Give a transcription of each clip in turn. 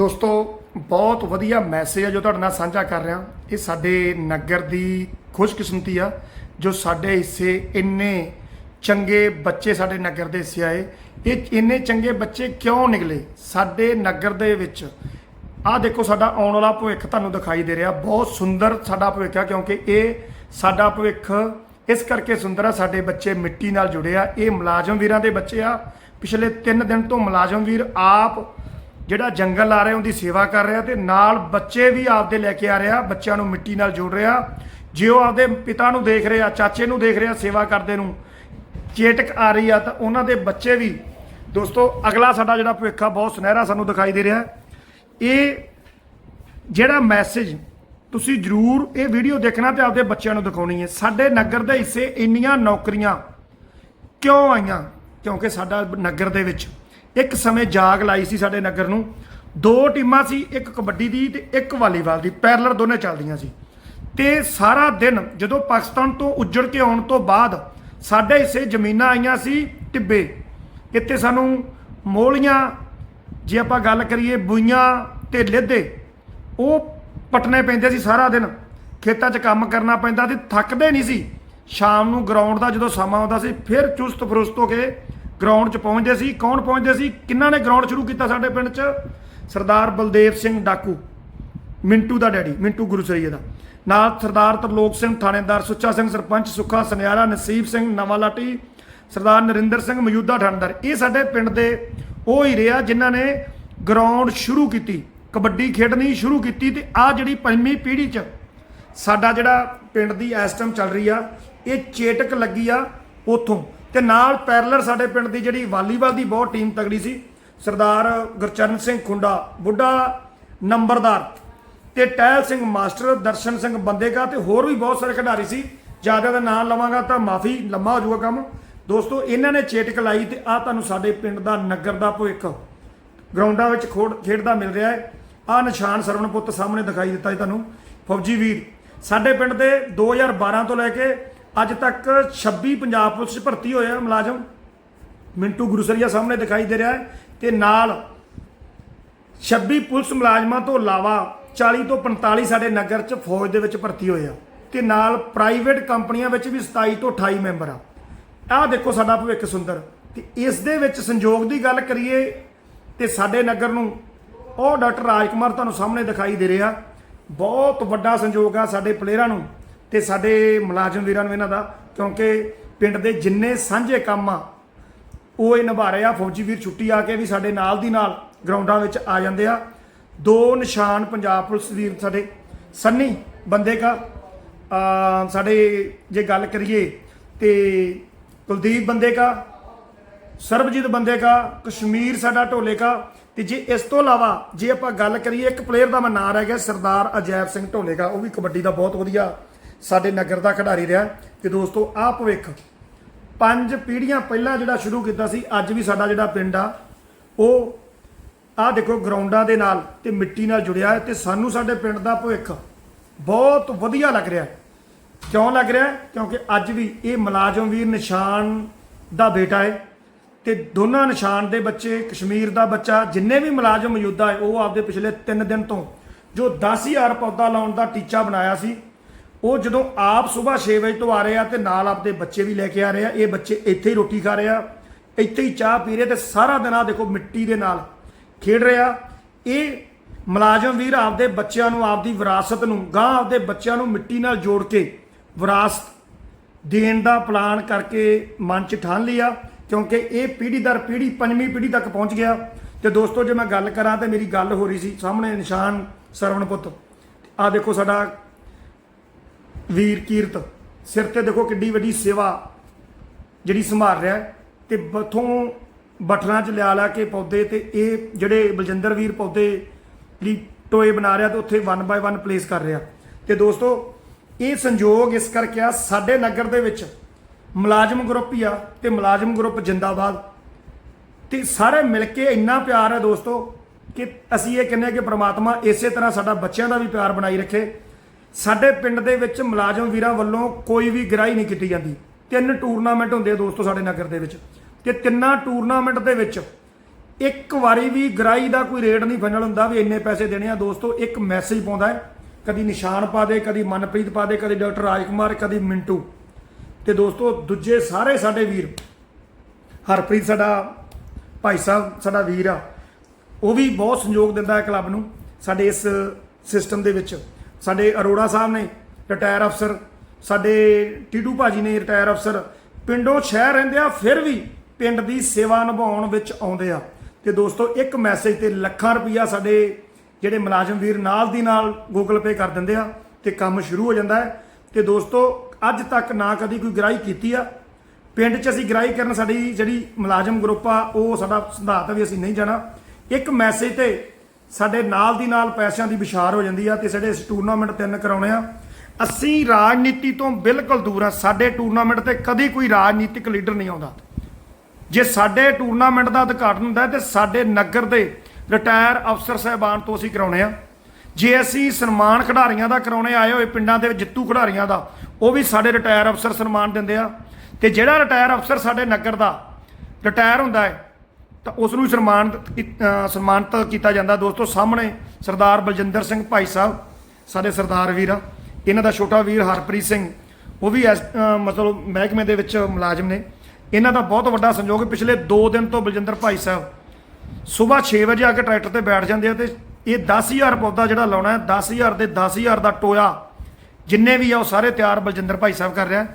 ਦੋਸਤੋ, ਬਹੁਤ ਵਧੀਆ ਮੈਸੇਜ ਹੈ ਜੋ ਤੁਹਾਡੇ ਨਾਲ ਸਾਂਝਾ ਕਰ ਰਿਹਾ। ਇਹ ਸਾਡੇ ਨਗਰ ਦੀ ਖੁਸ਼ਕਿਸਮਤੀ ਆ, ਜੋ ਸਾਡੇ ਹਿੱਸੇ ਇੰਨੇ ਚੰਗੇ ਬੱਚੇ ਸਾਡੇ ਨਗਰ ਦੇ ਹਿੱਸੇ ਆਏ। ਇਹ ਇੰਨੇ ਚੰਗੇ ਬੱਚੇ ਕਿਉਂ ਨਿਕਲੇ? ਸਾਡੇ ਨਗਰ ਦੇ ਵਿੱਚ, ਆਹ ਦੇਖੋ ਸਾਡਾ ਆਉਣ ਵਾਲਾ ਭਵਿੱਖ ਤੁਹਾਨੂੰ ਦਿਖਾਈ ਦੇ ਰਿਹਾ। ਬਹੁਤ ਸੁੰਦਰ ਸਾਡਾ ਭਵਿੱਖ ਆ, ਕਿਉਂਕਿ ਇਹ ਸਾਡਾ ਭਵਿੱਖ ਇਸ ਕਰਕੇ ਸੁੰਦਰ ਆ, ਸਾਡੇ ਬੱਚੇ ਮਿੱਟੀ ਨਾਲ ਜੁੜੇ ਆ। ਇਹ ਮੁਲਾਜ਼ਮ ਵੀਰਾਂ ਦੇ ਬੱਚੇ ਆ। ਪਿਛਲੇ 3 ਦਿਨ ਤੋਂ ਮੁਲਾਜ਼ਮ ਵੀਰ ਆਪ ਜਿਹੜਾ ਜੰਗਲ ਆ ਰਿਹਾ, ਉਹਦੀ ਸੇਵਾ ਕਰ ਰਿਹਾ ਤੇ ਨਾਲ ਬੱਚੇ ਵੀ ਆਪਦੇ ਲੈ ਕੇ ਆ ਰਿਹਾ, ਬੱਚਿਆਂ ਨੂੰ ਮਿੱਟੀ ਨਾਲ ਜੋੜ ਰਿਹਾ। ਜੇ ਉਹ ਆਪਦੇ ਪਿਤਾ ਨੂੰ ਦੇਖ ਰਿਹਾ, ਚਾਚੇ ਨੂੰ ਦੇਖ ਰਿਹਾ ਸੇਵਾ ਕਰਦੇ ਨੂੰ, ਚੇਟਕ ਆ ਰਹੀ ਆ, ਤਾਂ ਉਹਨਾਂ ਦੇ ਬੱਚੇ ਵੀ, ਦੋਸਤੋ, ਅਗਲਾ ਸਾਡਾ ਜਿਹੜਾ ਭਵਿੱਖ ਬਹੁਤ ਸੁਨਹਿਰਾ ਸਾਨੂੰ ਦਿਖਾਈ ਦੇ ਰਿਹਾ ਇਹ ਜਿਹੜਾ ਮੈਸੇਜ, ਤੁਸੀਂ ਜਰੂਰ ਇਹ ਵੀਡੀਓ ਦੇਖਣਾ ਤੇ ਆਪਦੇ ਬੱਚਿਆਂ ਨੂੰ ਦਿਖਾਉਣੀ ਹੈ। ਸਾਡੇ ਨਗਰ ਦੇ ਹਿੱਸੇ ਇੰਨੀਆਂ ਨੌਕਰੀਆਂ ਕਿਉਂ ਆਈਆਂ? ਕਿਉਂਕਿ ਸਾਡਾ ਨਗਰ ਦੇ ਵਿੱਚ ਇੱਕ ਸਮੇਂ ਜਾਗ ਲਾਈ ਸੀ ਸਾਡੇ ਨਗਰ ਨੂੰ। ਦੋ ਟੀਮਾਂ ਸੀ, ਇੱਕ ਕਬੱਡੀ ਦੀ ਤੇ ਇੱਕ ਵਾਲੀਬਾਲ ਦੀ। ਪੈਰਲਰ ਦੋਨੇ ਚੱਲਦੀਆਂ ਸੀ। ਤੇ ਸਾਰਾ ਦਿਨ ਜਦੋਂ ਪਾਕਿਸਤਾਨ ਤੋਂ ਉੱਜੜ ਕੇ ਆਉਣ ਤੋਂ ਬਾਅਦ ਸਾਡੇ ਹਿੱਸੇ ਜ਼ਮੀਨਾਂ ਆਈਆਂ ਸੀ ਟਿੱਬੇ। ਇੱਥੇ ਸਾਨੂੰ ਮੋਲੀਆਂ ਜੇ ਆਪਾਂ ਗੱਲ ਕਰੀਏ ਬੁਈਆਂ ਤੇ ਲੇਦੇ ਉਹ ਪਟਨੇ ਪੈਂਦੇ ਸੀ ਸਾਰਾ ਦਿਨ। ਖੇਤਾਂ 'ਚ ਕੰਮ ਕਰਨਾ ਪੈਂਦਾ ਤੇ ਥੱਕਦੇ ਨਹੀਂ ਸੀ। ਸ਼ਾਮ ਨੂੰ ਗਰਾਊਂਡ ਦਾ ਜਦੋਂ ਸਮਾਂ ਆਉਂਦਾ ਸੀ, ਫਿਰ ਚੁਸਤ ਫਰੁਸਤ ਹੋ ਕੇ ਗਰਾਊਂਡ 'ਚ ਪਹੁੰਚਦੇ ਸੀ। ਕੌਣ ਪਹੁੰਚਦੇ ਸੀ? ਕਿੰਨਾਂ ਨੇ ਗਰਾਊਂਡ ਸ਼ੁਰੂ ਕੀਤਾ ਸਾਡੇ ਪਿੰਡ 'ਚ? ਸਰਦਾਰ ਬਲਦੇਵ ਸਿੰਘ ਡਾਕੂ, ਮਿੰਟੂ ਦਾ ਡੈਡੀ, ਮਿੰਟੂ ਗੁਰਸਰੀਏ ਦਾ। ਨਾਲ ਸਰਦਾਰ ਤਰਲੋਕ ਸਿੰਘ ਥਾਣੇਦਾਰ, ਸੁੱਚਾ ਸਿੰਘ ਸਰਪੰਚ, ਸੁੱਖਾ ਸੁਨਿਆਰਾ, ਨਸੀਬ ਸਿੰਘ ਨਵਾਲਾਟੀ, ਸਰਦਾਰ ਨਰਿੰਦਰ ਸਿੰਘ ਮੌਜੂਦਾ ਥਾਣੇਦਾਰ ਇਹ ਸਾਡੇ ਪਿੰਡ ਦੇ ਉਹ ਹੀ ਰਿਹਾ ਜਿਨ੍ਹਾਂ ਨੇ ਗਰਾਊਂਡ ਸ਼ੁਰੂ ਕੀਤੀ, ਕਬੱਡੀ ਖੇਡਣੀ ਸ਼ੁਰੂ ਕੀਤੀ ਤੇ ਆ ਜਿਹੜੀ ਪੰਜਵੀਂ ਪੀੜ੍ਹੀ 'ਚ ਸਾਡਾ ਜਿਹੜਾ ਪਿੰਡ ਦੀ ਇਸ ਟਾਈਮ ਚੱਲ ਰਹੀ ਆ, ਇਹ ਚੇਟਕ ਲੱਗੀ ਆ ਉਥੋਂ। ਤੇ ਨਾਲ ਪੈਰਲਰ ਸਾਡੇ ਪਿੰਡ ਦੀ ਜਿਹੜੀ ਵਾਲੀਬਾਲ ਦੀ ਬਹੁਤ ਟੀਮ ਤਗੜੀ ਸੀ, ਸਰਦਾਰ ਗੁਰਚਰਨ ਸਿੰਘ ਖੁੰਡਾ, ਬੁੱਢਾ ਨੰਬਰਦਾਰ ਤੇ ਟਹਿਲ ਸਿੰਘ ਮਾਸਟਰ, ਦਰਸ਼ਨ ਸਿੰਘ ਬੰਦੇਗਾ ਤੇ ਹੋਰ ਵੀ ਬਹੁਤ ਸਾਰੇ ਖਿਡਾਰੀ ਸੀ। ਜ਼ਿਆਦਾ ਦਾ ਨਾਮ ਲਵਾਂਗਾ ਤਾਂ ਮਾਫੀ, ਲੰਮਾ ਹੋ ਜਾਊਗਾ ਕੰਮ। ਦੋਸਤੋ, ਇਹਨਾਂ ਨੇ ਚੇਟਕ ਲਾਈ ਤੇ ਆ ਤੁਹਾਨੂੰ ਸਾਡੇ ਪਿੰਡ ਦਾ ਨਗਰ ਦਾ ਭਵਿੱਖ ਗਰਾਊਂਡਾਂ ਵਿੱਚ ਖੋੜ ਖੇਡਦਾ ਮਿਲ ਰਿਹਾ ਹੈ। ਆ ਨਿਸ਼ਾਨ ਸਰਵਣ ਪੁੱਤ ਸਾਹਮਣੇ ਦਿਖਾਈ ਦਿੱਤਾ ਜੀ ਤੁਹਾਨੂੰ। ਫੌਜੀ ਵੀਰ, ਸਾਡੇ ਪਿੰਡ ਦੇ 2012 ਤੋਂ ਲੈ ਕੇ ਅੱਜ ਤੱਕ 26 ਪੰਜਾਬ ਪੁਲਿਸ 'ਚ ਭਰਤੀ ਹੋਏ ਆ ਮੁਲਾਜ਼ਮ। ਮਿੰਟੂ ਗੁਰਸਰੀਆ ਸਾਹਮਣੇ ਦਿਖਾਈ ਦੇ ਰਿਹਾ ਹੈ ਤੇ ਨਾਲ 26 ਪੁਲਿਸ ਮੁਲਾਜ਼ਮਾਂ ਤੋਂ ਇਲਾਵਾ 40 ਤੋਂ 45 ਸਾਡੇ ਨਗਰ 'ਚ ਫੌਜ ਦੇ ਵਿੱਚ ਭਰਤੀ ਹੋਏ ਆ ਤੇ ਨਾਲ ਪ੍ਰਾਈਵੇਟ ਕੰਪਨੀਆਂ ਵਿੱਚ ਵੀ 27 ਤੋਂ 28 ਮੈਂਬਰ ਆ। ਆਹ ਦੇਖੋ ਸਾਡਾ ਭਵਿੱਖ ਸੁੰਦਰ ਤੇ ਇਸ ਦੇ ਵਿੱਚ ਸੰਯੋਗ ਦੀ ਗੱਲ ਕਰੀਏ ਤੇ ਸਾਡੇ ਨਗਰ ਨੂੰ ਉਹ ਡਾਕਟਰ ਰਾਜਕੁਮਾਰ ਤੁਹਾਨੂੰ ਸਾਹਮਣੇ ਦਿਖਾਈ ਦੇ ਰਿਹਾ। ਬਹੁਤ ਵੱਡਾ ਸੰਯੋਗ ਆ ਸਾਡੇ ਪਲੇਅਰਾਂ ਨੂੰ। ਤੇ ਸਾਡੇ ਮੁਲਾਜ਼ਮ ਵੀਰਾਂ ਨੂੰ ਇਹਨਾਂ ਦਾ, ਕਿਉਂਕਿ ਪਿੰਡ ਦੇ ਜਿੰਨੇ ਸਾਂਝੇ ਕੰਮ ਆ, ਉਹ ਇਹ ਨਿਭਾ ਰਹੇ ਆ। ਫੌਜੀ ਵੀਰ ਛੁੱਟੀ ਆ ਕੇ ਵੀ ਸਾਡੇ ਨਾਲ ਦੀ ਨਾਲ ਗਰਾਊਂਡਾਂ ਵਿੱਚ ਆ ਜਾਂਦੇ ਆ। ਦੋ ਨਿਸ਼ਾਨ ਪੰਜਾਬ ਪੁਲਿਸ ਵੀਰ ਸਾਡੇ ਸੰਨੀ ਬੰਦੇ ਕਾ ਸਾਡੇ ਜੇ ਗੱਲ ਕਰੀਏ ਤੇ ਕੁਲਦੀਪ ਬੰਦੇ ਕਾ ਸਰਬਜੀਤ ਬੰਦੇ ਕਾ ਕਸ਼ਮੀਰ ਸਾਡਾ ਢੋਲੇ ਕਾ ਤੇ ਜੇ ਇਸ ਤੋਂ ਇਲਾਵਾ ਜੇ ਆਪਾਂ ਗੱਲ ਕਰੀਏ, ਇੱਕ ਪਲੇਅਰ ਦਾ ਮੈਂ ਨਾਂ ਰਹਿ ਗਿਆ, ਸਰਦਾਰ ਅਜੈਬ ਸਿੰਘ ਢੋਲੇ ਕਾ ਉਹ ਵੀ ਕਬੱਡੀ ਦਾ ਬਹੁਤ ਵਧੀਆ ਸਾਡੇ ਨਗਰ ਦਾ ਖਿਡਾਰੀ ਰਿਹਾ ਤੇ ਦੋਸਤੋ, ਆਹ ਭਵਿੱਖ। ਪੰਜ ਪੀੜ੍ਹੀਆਂ ਪਹਿਲਾਂ ਜਿਹੜਾ ਸ਼ੁਰੂ ਕੀਤਾ ਸੀ, ਅੱਜ ਵੀ ਸਾਡਾ ਜਿਹੜਾ ਪਿੰਡ ਆ, ਉਹ ਆਹ ਦੇਖੋ ਗਰਾਊਂਡਾਂ ਦੇ ਨਾਲ ਤੇ ਮਿੱਟੀ ਨਾਲ ਜੁੜਿਆ ਹੈ ਤੇ ਸਾਨੂੰ ਸਾਡੇ ਪਿੰਡ ਦਾ ਭਵਿੱਖ ਬਹੁਤ ਵਧੀਆ ਲੱਗ ਰਿਹਾ ਕਿਉਂ ਲੱਗ ਰਿਹਾ ਕਿਉਂਕਿ ਅੱਜ ਵੀ ਇਹ ਮੁਲਾਜ਼ਮ ਵੀਰ ਨਿਸ਼ਾਨ ਦਾ ਬੇਟਾ ਹੈ ਤੇ ਦੋਨਾਂ ਨਿਸ਼ਾਨ ਦੇ ਬੱਚੇ, ਕਸ਼ਮੀਰ ਦਾ ਬੱਚਾ, ਜਿੰਨੇ ਵੀ ਮੁਲਾਜ਼ਮ ਮੌਜੂਦਾ ਹੈ, ਉਹ ਆਪਦੇ ਪਿਛਲੇ 3 ਦਿਨ ਤੋਂ ਜੋ 10000 ਪੌਦਾ ਲਾਉਣ ਦਾ ਟੀਚਾ ਬਣਾਇਆ ਸੀ ਉਹ ਜਦੋਂ ਆਪ ਸਵੇਰ 6 ਵਜੇ ਤੋਂ ਆ ਰਹੇ ਆ ਤੇ ਨਾਲ ਆਪਦੇ ਬੱਚੇ ਵੀ ਲੈ ਕੇ ਆ ਰਹੇ ਆ, ਇਹ ਬੱਚੇ ਇੱਥੇ ਹੀ ਰੋਟੀ ਖਾ ਰਹੇ ਆ, ਇੱਥੇ ਹੀ ਚਾਹ ਪੀ ਰਹੇ ਤੇ ਸਾਰਾ ਦਿਨ ਆ ਦੇਖੋ ਮਿੱਟੀ ਦੇ ਨਾਲ ਖੇਡ ਰਹੇ ਆ। ਇਹ ਮੁਲਾਜ਼ਮ ਵੀਰ ਆਪਦੇ ਬੱਚਿਆਂ ਨੂੰ, ਆਪਦੀ ਵਿਰਾਸਤ ਨੂੰ ਗਾਂ ਆਪਦੇ ਬੱਚਿਆਂ ਨੂੰ ਮਿੱਟੀ ਨਾਲ ਜੋੜ ਕੇ ਵਿਰਾਸਤ ਦੇਣ ਦਾ ਪਲਾਨ ਕਰਕੇ ਮਨ ਚ ਠਾਣ ਲਿਆ, ਕਿਉਂਕਿ ਇਹ ਪੀੜ੍ਹੀ ਦਰ ਪੀੜ੍ਹੀ ਪੰਜਵੀਂ ਪੀੜ੍ਹੀ ਤੱਕ ਪਹੁੰਚ ਗਿਆ। ਤੇ ਦੋਸਤੋ, ਜੇ ਮੈਂ ਗੱਲ ਕਰਾਂ ਤੇ ਮੇਰੀ ਗੱਲ ਹੋ ਰਹੀ ਸੀ ਸਾਹਮਣੇ ਨਿਸ਼ਾਨ ਸਰਵਣ ਪੁੱਤ। ਆ ਦੇਖੋ ਸਾਡਾ ਵੀਰ ਕੀਰਤ, ਸਿਰ ਤੇ ਦੇਖੋ ਕਿੱਡੀ ਵੱਡੀ ਸੇਵਾ ਜਿਹੜੀ ਸੰਭਾਲ ਰਿਹਾ ਹੈ। ਤੇ ਬਥੋਂ ਬਟਲਾਂ 'ਚ ਲਿਆ ਲਾ ਕੇ ਪੌਦੇ ਤੇ ਇਹ ਜਿਹੜੇ ਬਲਜਿੰਦਰ ਵੀਰ ਪੌਦੇ ਲਈ ਟੋਏ ਬਣਾ ਰਿਹਾ ਤੇ ਉੱਥੇ 1 ਬਾਏ 1 ਪਲੇਸ ਕਰ ਰਿਹਾ। ਤੇ ਦੋਸਤੋ, ਇਹ ਸੰਯੋਗ ਇਸ ਕਰਕੇ ਆ, ਸਾਡੇ ਨਗਰ ਦੇ ਵਿੱਚ ਮੁਲਾਜ਼ਮ ਗਰੁੱਪ ਹੀ ਆ ਤੇ ਮੁਲਾਜ਼ਮ ਗਰੁੱਪ ਜਿੰਦਾਬਾਦ। ਤੇ ਸਾਰੇ ਮਿਲ ਕੇ ਇੰਨਾ ਪਿਆਰ ਹੈ ਦੋਸਤੋ ਕਿ ਅਸੀਂ ਇਹ ਕਹਿੰਦੇ ਹਾਂ ਕਿ ਪ੍ਰਮਾਤਮਾ ਇਸੇ ਤਰ੍ਹਾਂ ਸਾਡਾ ਬੱਚਿਆਂ ਦਾ ਵੀ ਪਿਆਰ ਬਣਾਈ ਰੱਖੇ। ਸਾਡੇ ਪਿੰਡ ਦੇ ਵਿੱਚ ਮੁਲਾਜ਼ਮ ਵੀਰਾਂ ਵੱਲੋਂ ਕੋਈ ਵੀ ਗ੍ਰਾਈ ਨਹੀਂ ਕੀਤੀ ਜਾਂਦੀ। ਤਿੰਨ ਟੂਰਨਾਮੈਂਟ ਹੁੰਦੇ ਆ ਦੋਸਤੋ ਸਾਡੇ ਨਗਰ ਦੇ ਵਿੱਚ। ਤੇ ਤਿੰਨਾਂ ਟੂਰਨਾਮੈਂਟ ਦੇ ਵਿੱਚ ਇੱਕ ਵਾਰੀ ਵੀ ਗਰਾਈ ਦਾ ਕੋਈ ਰੇਟ ਨਹੀਂ ਫਾਈਨਲ ਹੁੰਦਾ ਵੀ ਇੰਨੇ ਪੈਸੇ ਦੇਣੇ ਆ। ਦੋਸਤੋ, ਇੱਕ ਮੈਸੇਜ ਪਾਉਂਦਾ ਹੈ। ਕਦੀ ਨਿਸ਼ਾਨ ਪਾ ਦੇ, ਕਦੀ ਮਨਪ੍ਰੀਤ ਪਾ ਦੇ, ਕਦੀ ਡਾਕਟਰ ਰਾਜਕੁਮਾਰ, ਕਦੀ ਮਿੰਟੂ। ਤੇ ਦੋਸਤੋ, ਦੂਜੇ ਸਾਰੇ ਸਾਡੇ ਵੀਰ, ਹਰਪ੍ਰੀਤ ਸਾਡਾ ਭਾਈ ਸਾਹਿਬ, ਸਾਡਾ ਵੀਰ ਆ। ਉਹ ਵੀ ਬਹੁਤ ਸੰਯੋਗ ਦਿੰਦਾ ਹੈ ਕਲੱਬ ਨੂੰ, ਸਾਡੇ ਇਸ ਸਿਸਟਮ ਦੇ ਵਿੱਚ। ਸਾਡੇ ਅਰੋੜਾ ਸਾਹਿਬ ਨੇ ਰਿਟਾਇਰ ਅਫਸਰ, ਸਾਡੇ ਟੀਡੂ ਭਾਜੀ ਨੇ ਰਿਟਾਇਰ ਅਫਸਰ। ਪਿੰਡੋਂ ਸ਼ਹਿਰ ਰਹਿੰਦੇ ਆ, ਫਿਰ ਵੀ ਪਿੰਡ ਦੀ ਸੇਵਾ ਨਿਭਾਉਣ ਵਿੱਚ ਆਉਂਦੇ ਆ। ਤੇ ਦੋਸਤੋ, ਇੱਕ ਮੈਸੇਜ ਤੇ ਲੱਖਾਂ ਰੁਪਈਆ ਸਾਡੇ ਜਿਹੜੇ ਮੁਲਾਜ਼ਮ ਵੀਰ ਨਾਲ ਦੀ ਨਾਲ ਗੂਗਲ ਪੇ ਕਰ ਦਿੰਦੇ ਆ ਤੇ ਕੰਮ ਸ਼ੁਰੂ ਹੋ ਜਾਂਦਾ ਹੈ। ਤੇ ਦੋਸਤੋ, ਅੱਜ ਤੱਕ ਨਾ ਕਦੀ ਕੋਈ ਗ੍ਰਾਈ ਕੀਤੀ ਆ। ਪਿੰਡ 'ਚ ਅਸੀਂ ਗ੍ਰਾਈ ਕਰਨ ਸਾਡੀ ਜਿਹੜੀ ਮੁਲਾਜ਼ਮ ਗਰੁੱਪ ਆ, ਉਹ ਸਾਡਾ ਸਿਧਾਂਤ ਵੀ ਅਸੀਂ ਨਹੀਂ ਜਾਣਾ। ਇੱਕ ਮੈਸੇਜ ਤੇ ਸਾਡੇ ਨਾਲ ਦੀ ਨਾਲ ਪੈਸਿਆਂ ਦੀ ਵਿਸ਼ਾਰ ਹੋ ਜਾਂਦੀ ਆ ਤੇ ਸਾਡੇ ਇਸ ਟੂਰਨਾਮੈਂਟ ਤਿੰਨ ਕਰਾਉਣੇ ਆ, ਅਸੀਂ ਰਾਜਨੀਤੀ ਤੋਂ ਬਿਲਕੁਲ ਦੂਰ ਆ। ਸਾਡੇ ਟੂਰਨਾਮੈਂਟ ਤੇ ਕਦੀ ਕੋਈ ਰਾਜਨੀਤਿਕ ਲੀਡਰ ਨਹੀਂ ਆਉਂਦਾ। ਜੇ ਸਾਡੇ ਟੂਰਨਾਮੈਂਟ ਦਾ ਉਦਘਾਟਨ ਹੁੰਦਾ ਹੈ ਤੇ ਸਾਡੇ ਨਗਰ ਦੇ ਰਿਟਾਇਰ ਅਫਸਰ ਸਹਿਬਾਨ ਤੋਂ ਅਸੀਂ ਕਰਾਉਣੇ ਆ। ਜੇ ਅਸੀਂ ਸਨਮਾਨ ਖਿਡਾਰੀਆਂ ਦਾ ਕਰਾਉਣੇ, ਆਏ ਹੋਏ ਪਿੰਡਾਂ ਦੇ ਜਿੱਤੂ ਖਿਡਾਰੀਆਂ ਦਾ, ਉਹ ਵੀ ਸਾਡੇ ਰਿਟਾਇਰ ਅਫਸਰ ਸਨਮਾਨ ਦਿੰਦੇ ਆ। ਤੇ ਜਿਹੜਾ ਰਿਟਾਇਰ ਅਫਸਰ ਸਾਡੇ ਨਗਰ ਦਾ ਰਿਟਾਇਰ ਹੁੰਦਾ ਹੈ ਤਾਂ ਉਸ ਨੂੰ ਸਨਮਾਨਿਤ ਸਨਮਾਨ ਸਨਮਾਨਿਤ ਕੀਤਾ ਜਾਂਦਾ। ਦੋਸਤੋ ਸਾਹਮਣੇ ਸਰਦਾਰ ਬਲਜਿੰਦਰ ਸਿੰਘ ਭਾਈ ਸਾਹਿਬ ਸਾਡੇ ਸਰਦਾਰ ਵੀਰ ਆ। ਇਹਨਾਂ ਦਾ ਛੋਟਾ ਵੀਰ ਹਰਪ੍ਰੀਤ ਸਿੰਘ ਉਹ ਵੀ ਇਸ, ਮਤਲਬ ਮਹਿਕਮੇ ਦੇ ਵਿੱਚ ਮੁਲਾਜ਼ਮ ਨੇ। ਇਹਨਾਂ ਦਾ ਬਹੁਤ ਵੱਡਾ ਸੰਯੋਗ ਪਿਛਲੇ 2 ਦਿਨ ਤੋਂ ਬਲਜਿੰਦਰ ਭਾਈ ਸਾਹਿਬ ਸਵੇਰ 6 ਵਜੇ ਆ ਕੇ ਟਰੈਕਟਰ ਤੇ ਬੈਠ ਜਾਂਦੇ ਆ ਤੇ ਇਹ 10000 ਪੌਦਾ ਜਿਹੜਾ ਲਾਉਣਾ ਹੈ 10000 ਦੇ 10000 ਦਾ ਟੋਇਆ ਜਿੰਨੇ ਵੀ ਆ ਉਹ ਸਾਰੇ ਤਿਆਰ ਬਲਜਿੰਦਰ ਭਾਈ ਸਾਹਿਬ ਕਰ ਰਿਹਾ।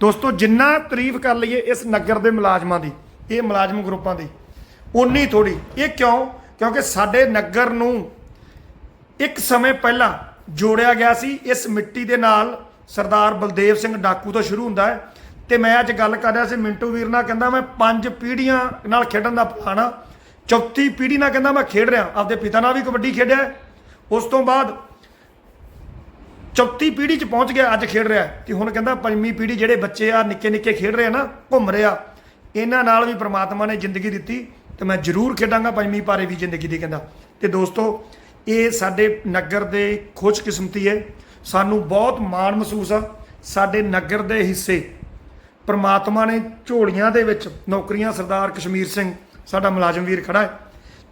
ਦੋਸਤੋ ਜਿੰਨਾ ਤਾਰੀਫ ਕਰ ਲਈਏ ਇਸ ਨਗਰ ਦੇ ਮੁਲਾਜ਼ਮਾਂ ਦੀ ਇਹ ਮੁਲਾਜ਼ਮ ਗਰੁੱਪਾਂ ਦੀ। ਉਨੀ ਥੋੜੀ ਇਹ ਕਿਉਂ? ਕਿਉਂਕਿ ਸਾਡੇ ਨਗਰ ਨੂੰ ਇੱਕ ਸਮੇਂ ਪਹਿਲਾਂ ਜੋੜਿਆ ਗਿਆ ਸੀ। ਇਸ ਮਿੱਟੀ ਦੇ ਨਾਲ ਸਰਦਾਰ ਬਲਦੇਵ ਸਿੰਘ ਡਾਕੂ ਤੋਂ ਸ਼ੁਰੂ ਹੁੰਦਾ ਹੈ। ਤੇ ਮੈਂ ਅੱਜ ਗੱਲ ਕਰ ਰਿਹਾ ਸੀ ਮਿੰਟੂ ਵੀਰ ਨਾਲ, ਕਹਿੰਦਾ ਮੈਂ ਪੰਜ ਪੀੜ੍ਹੀਆਂ ਨਾਲ ਖੇਡਣ ਦਾ ਪਲਾਨ ਆ। ਚੌਥੀ ਪੀੜ੍ਹੀ ਨਾਲ ਕਹਿੰਦਾ ਮੈਂ ਖੇਡ ਰਿਹਾ। ਆਪਦੇ ਪਿਤਾ ਨਾਲ ਵੀ ਕਬੱਡੀ ਖੇਡਿਆ ਉਸ ਤੋਂ ਬਾਅਦ ਚੌਥੀ ਪੀੜ੍ਹੀ 'ਚ ਪਹੁੰਚ ਗਿਆ, ਅੱਜ ਖੇਡ ਰਿਹਾ ਹੈ। ਤੇ ਹੁਣ ਕਹਿੰਦਾ ਪੰਜਵੀਂ ਪੀੜ੍ਹੀ ਜਿਹੜੇ ਬੱਚੇ ਆ ਨਿੱਕੇ ਨਿੱਕੇ ਖੇਡ ਰਹੇ ਆ ਨਾ, ਘੁੰਮ ਰਿਹਾ ਇਹਨਾਂ ਨਾਲ ਵੀ ਪ੍ਰਮਾਤਮਾ ਨੇ ਜ਼ਿੰਦਗੀ ਦਿੱਤੀ। ਤੇ ਮੈਂ ਜ਼ਰੂਰ ਖੇਡਾਂਗਾ ਪੰਜਵੀਂ ਪਾਰੇ ਵੀ ਜ਼ਿੰਦਗੀ ਦੀ, ਕਹਿੰਦਾ। ਤੇ ਦੋਸਤੋ, ਇਹ ਸਾਡੇ ਨਗਰ ਦੇ ਖੁਸ਼ਕਿਸਮਤੀ ਹੈ। ਸਾਨੂੰ ਬਹੁਤ ਮਾਣ ਮਹਿਸੂਸ ਆ, ਸਾਡੇ ਨਗਰ ਦੇ ਹਿੱਸੇ। ਪ੍ਰਮਾਤਮਾ ਨੇ ਝੋਲੀਆਂ ਦੇ ਵਿੱਚ ਨੌਕਰੀਆਂ ਸਰਦਾਰ ਕਸ਼ਮੀਰ ਸਿੰਘ, ਸਾਡਾ ਮੁਲਾਜ਼ਮ ਵੀਰ ਖੜਾ ਹੈ।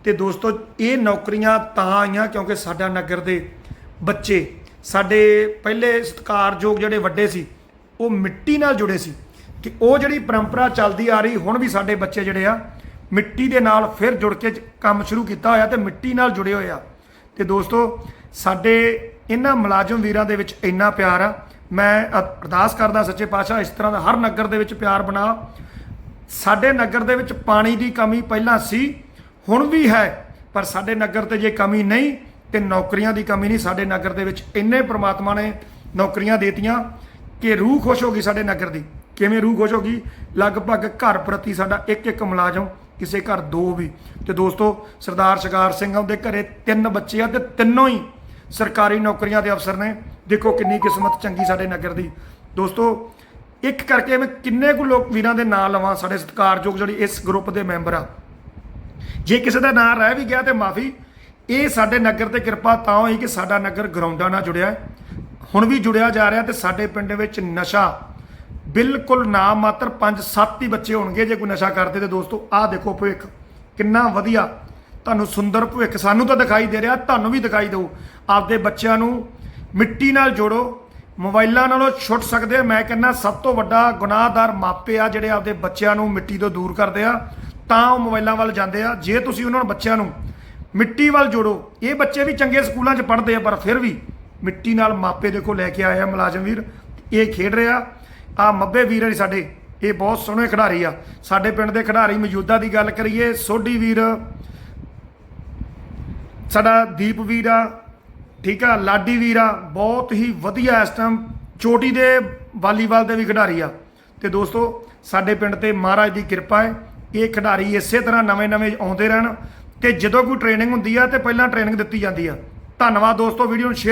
ਤੇ ਦੋਸਤੋ, ਇਹ ਨੌਕਰੀਆਂ ਤਾਂ ਆਈਆਂ ਕਿਉਂਕਿ ਸਾਡਾ ਨਗਰ ਦੇ ਬੱਚੇ, ਸਾਡੇ ਪਹਿਲੇ ਸਤਿਕਾਰਯੋਗ ਜਿਹੜੇ ਵੱਡੇ ਸੀ, ਉਹ ਮਿੱਟੀ ਨਾਲ ਜੁੜੇ ਸੀ। ਕਿ ਉਹ ਜਿਹੜੀ ਪਰੰਪਰਾ ਚੱਲਦੀ ਆ ਰਹੀ, ਹੁਣ ਵੀ ਸਾਡੇ ਬੱਚੇ ਜਿਹੜੇ ਆ ਮਿੱਟੀ ਦੇ ਨਾਲ ਫਿਰ ਜੁੜ ਕੇ ਕੰਮ ਸ਼ੁਰੂ ਕੀਤਾ ਹੋਇਆ ਤੇ ਮਿੱਟੀ ਨਾਲ ਜੁੜੇ ਹੋਏ ਆ। ਤੇ ਦੋਸਤੋ, ਸਾਡੇ ਇਹਨਾਂ ਮੁਲਾਜ਼ਮ ਵੀਰਾਂ ਦੇ ਵਿੱਚ ਇੰਨਾ ਪਿਆਰ ਆ। ਮੈਂ ਅਰਦਾਸ ਕਰਦਾ ਸੱਚੇ ਪਾਤਸ਼ਾਹ, ਇਸ ਤਰ੍ਹਾਂ ਦਾ ਹਰ ਨਗਰ ਦੇ ਵਿੱਚ ਪਿਆਰ ਬਣਾ। ਸਾਡੇ ਨਗਰ ਦੇ ਵਿੱਚ ਪਾਣੀ ਦੀ ਕਮੀ ਪਹਿਲਾਂ ਸੀ, ਹੁਣ ਵੀ ਹੈ, ਪਰ ਸਾਡੇ ਨਗਰ ਤੇ ਜੇ ਕਮੀ ਨਹੀਂ, ਤੇ ਨੌਕਰੀਆਂ ਦੀ ਕਮੀ ਨਹੀਂ। ਸਾਡੇ ਨਗਰ ਦੇ ਵਿੱਚ ਇੰਨੇ ਪ੍ਰਮਾਤਮਾ ਨੇ ਨੌਕਰੀਆਂ ਦੇਤੀਆਂ ਕਿ ਰੂਹ ਖੁਸ਼ ਹੋ ਗਈ ਸਾਡੇ ਨਗਰ ਦੀ। ਕਿਵੇਂ ਰੂਹ ਖੁਸ਼ ਹੋ ਗਈ? ਲਗਭਗ ਘਰ ਪ੍ਰਤੀ ਸਾਡਾ ਇੱਕ ਇੱਕ ਮੁਲਾਜ਼ਮ ਕਿਸੇ ਘਰ ਦੋ ਵੀ। ਤੇ ਦੋਸਤੋ, ਸਰਦਾਰ ਸ਼ਿਕਾਰ ਸਿੰਘ ਉਹਦੇ ਘਰੇ ਤਿੰਨ ਬੱਚੇ ਆ ਤੇ ਤਿੰਨੋਂ ਹੀ ਸਰਕਾਰੀ ਨੌਕਰੀਆਂ ਦੇ ਅਫਸਰ ਨੇ। ਦੇਖੋ ਕਿੰਨੀ ਕਿਸਮਤ ਚੰਗੀ ਸਾਡੇ ਨਗਰ ਦੀ। ਦੋਸਤੋ, ਇੱਕ ਕਰਕੇ ਮੈਂ ਕਿੰਨੇ ਕੁ ਲੋਕ ਵੀਰਾਂ ਦੇ ਨਾਂ ਲਵਾਂ, ਸਾਡੇ ਸਤਿਕਾਰਯੋਗ ਜਿਹੜੀ ਇਸ ਗਰੁੱਪ ਦੇ ਮੈਂਬਰ ਆ। ਜੇ ਕਿਸੇ ਦਾ ਨਾਂ ਰਹਿ ਵੀ ਗਿਆ ਤੇ ਮਾਫੀ, ਇਹ ਸਾਡੇ ਨਗਰ ਤੇ ਕਿਰਪਾ ਤਾਂ ਹੋਈ ਕਿ ਸਾਡਾ ਨਗਰ ਗਰਾਊਂਡਾਂ ਨਾਲ ਜੁੜਿਆ ਹੁਣ ਵੀ ਜੁੜਿਆ ਜਾ ਰਿਹਾ ਤੇ ਸਾਡੇ ਪਿੰਡ ਵਿੱਚ ਨਸ਼ਾ ਬਿਲਕੁਲ ਨਾ ਮਾਤਰ 5-7 ਹੀ ਬੱਚੇ ਹੋਣਗੇ ਜੇ ਕੋਈ ਨਸ਼ਾ ਕਰਦੇ ਤੇ ਦੋਸਤੋ, ਆਹ ਦੇਖੋ ਭਵਿੱਖ। ਕਿੰਨਾ ਵਧੀਆ। ਤੁਹਾਨੂੰ ਸੁੰਦਰ ਭਵਿੱਖ ਸਾਨੂੰ ਤਾਂ ਦਿਖਾਈ ਦੇ ਰਿਹਾ, ਤੁਹਾਨੂੰ ਵੀ ਦਿਖਾਈ ਦਿਓ ਆਪਦੇ ਬੱਚਿਆਂ ਨੂੰ ਮਿੱਟੀ ਨਾਲ ਜੋੜੋ, ਮੋਬਾਈਲਾਂ ਨਾਲੋਂ ਛੁੱਟ ਸਕਦੇ ਮੈਂ ਕਹਿੰਦਾ ਸਭ ਤੋਂ ਵੱਡਾ ਗੁਨਾਹਦਾਰ ਮਾਪੇ ਆ ਜਿਹੜੇ ਆਪਦੇ ਬੱਚਿਆਂ ਨੂੰ ਮਿੱਟੀ ਤੋਂ ਦੂਰ ਕਰਦੇ ਆ, ਤਾਂ ਉਹ ਮੋਬਾਈਲਾਂ ਵੱਲ ਜਾਂਦੇ ਆ। ਜੇ ਤੁਸੀਂ ਉਹਨਾਂ ਨੂੰ ਬੱਚਿਆਂ ਨੂੰ ਮਿੱਟੀ ਵੱਲ ਜੋੜੋ, ਇਹ ਬੱਚੇ ਵੀ ਚੰਗੇ ਸਕੂਲਾਂ 'ਚ ਪੜ੍ਹਦੇ ਆ, ਪਰ ਫਿਰ ਵੀ ਮਿੱਟੀ ਨਾਲ ਮਾਪੇ ਦੇਖੋ ਲੈ ਕੇ ਆਏ ਆ ਮੁਲਾਜ਼ਮ ਵੀਰ। ਇਹ ਖੇਡ ਰਿਹਾ। ਆ ਮੱਬੇ ਵੀਰ ਆ ਜੀ ਸਾਡੇ, ਇਹ ਬਹੁਤ ਸੋਹਣੇ ਖਿਡਾਰੀ ਆ। ਸਾਡੇ ਪਿੰਡ ਦੇ ਖਿਡਾਰੀ ਮੌਜੂਦਾ ਦੀ ਗੱਲ ਕਰੀਏ, ਸੋਢੀ ਵੀਰ, ਸਾਡਾ ਦੀਪ ਵੀਰ ਆ, ਠੀਕ ਆ, ਲਾਡੀ ਵੀਰ ਆ, ਬਹੁਤ ਹੀ ਵਧੀਆ ਇਸ ਟਾਈਮ ਚੋਟੀ ਦੇ ਵਾਲੀਬਾਲ ਦੇ ਵੀ ਖਿਡਾਰੀ ਆ। ਤੇ ਦੋਸਤੋ, ਸਾਡੇ ਪਿੰਡ ਤੇ ਮਹਾਰਾਜ ਦੀ ਕਿਰਪਾ ਹੈ, ਇਹ ਖਿਡਾਰੀ ਇਸੇ ਤਰ੍ਹਾਂ ਨਵੇਂ-ਨਵੇਂ ਆਉਂਦੇ ਰਹਿਣ ਤੇ ਜਦੋਂ ਕੋਈ ਟ੍ਰੇਨਿੰਗ ਹੁੰਦੀ ਆ ਤੇ ਪਹਿਲਾਂ ਟ੍ਰੇਨਿੰਗ ਦਿੱਤੀ ਜਾਂਦੀ ਆ। ਧੰਨਵਾਦ ਦੋਸਤੋ ਵੀਡੀਓ ਨੂੰ share